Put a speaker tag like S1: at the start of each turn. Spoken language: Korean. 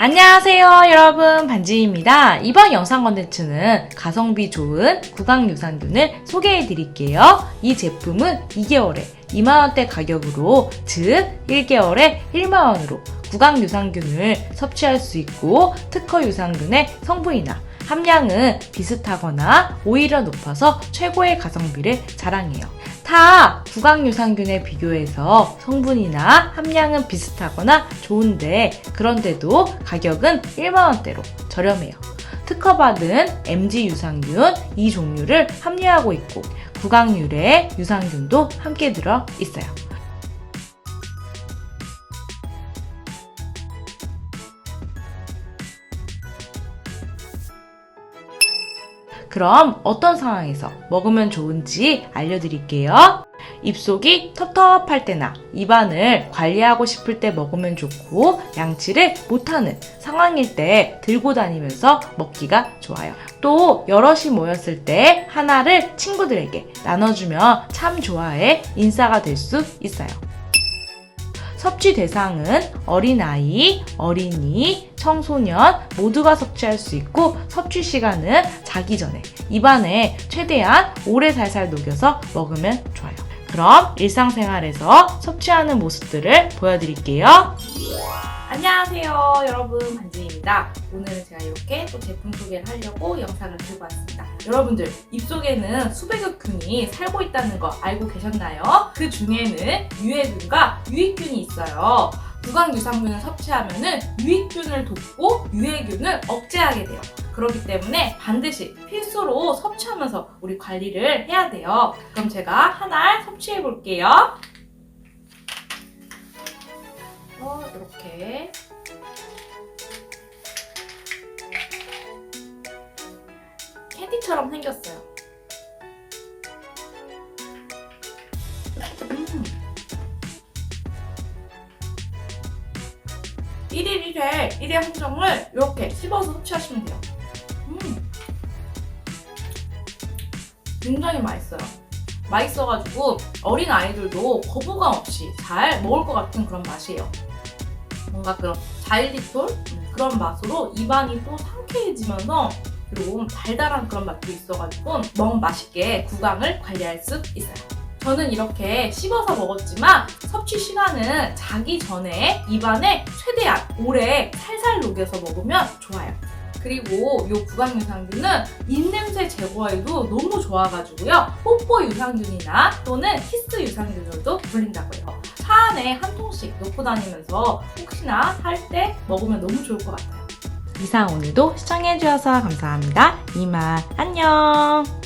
S1: 안녕하세요 여러분 반지입니다. 이번 영상 컨텐츠는 가성비 좋은 구강유산균을 소개해 드릴게요. 이 제품은 2개월에 2만원대 가격으로 즉 1개월에 1만원으로 구강유산균을 섭취할 수 있고 특허 유산균의 성분이나 함량은 비슷하거나 오히려 높아서 최고의 가성비를 자랑해요. 타 구강유산균에 비교해서 성분이나 함량은 비슷하거나 좋은데 그런데도 가격은 1만원대로 저렴해요. 특허받은 MG 유산균 이 종류를 함유하고 있고 구강유래 유산균도 함께 들어 있어요. 그럼 어떤 상황에서 먹으면 좋은지 알려드릴게요. 입속이 텁텁할 때나 입안을 관리하고 싶을 때 먹으면 좋고 양치를 못하는 상황일 때 들고 다니면서 먹기가 좋아요. 또 여럿이 모였을 때 하나를 친구들에게 나눠주면 참 좋아해 인싸가 될 수 있어요. 섭취 대상은 어린아이, 어린이, 청소년 모두가 섭취할 수 있고 섭취 시간은 자기 전에 입안에 최대한 오래 살살 녹여서 먹으면 좋아요. 그럼 일상생활에서 섭취하는 모습들을 보여드릴게요. 안녕하세요 여러분 반지입니다. 오늘은 제가 이렇게 또 제품 소개를 하려고 영상을 들고 왔습니다. 여러분들 입속에는 수백여 균이 살고 있다는 거 알고 계셨나요? 그 중에는 유해균과 유익균이 있어요. 구강유산균을 섭취하면 유익균을 돕고 유해균을 억제하게 돼요. 그렇기 때문에 반드시 필수로 섭취하면서 우리 관리를 해야 돼요. 그럼 제가 하나 섭취해 볼게요. 어, 이렇게 캔디처럼 생겼어요. 1일 1회 1회 한정을 이렇게 씹어서 섭취하시면 돼요. 음. 굉장히 맛있어요. 맛있어가지고 어린 아이들도 거부감 없이 잘 먹을 것 같은 그런 맛이에요. 뭔가 그런 자일리톨 음, 그런 맛으로 입안이 또 상쾌해지면서 그리고 달달한 그런 맛도 있어가지고 너무 맛있게 구강을 관리할 수 있어요. 저는 이렇게 씹어서 먹었지만 섭취 시간은 자기 전에 입안에 최대한 오래 살살 녹여서 먹으면 좋아요. 그리고 이 구강 유산균은 입냄새 제거에도 너무 좋아가지고요. 뽀뽀 유산균이나 또는 키스 유산균으로도 불린다고 해요. 차 안에 한 통씩 놓고 다니면서 혹시나 할 때 먹으면 너무 좋을 것 같아요. 이상 오늘도 시청해주셔서 감사합니다. 이만 안녕!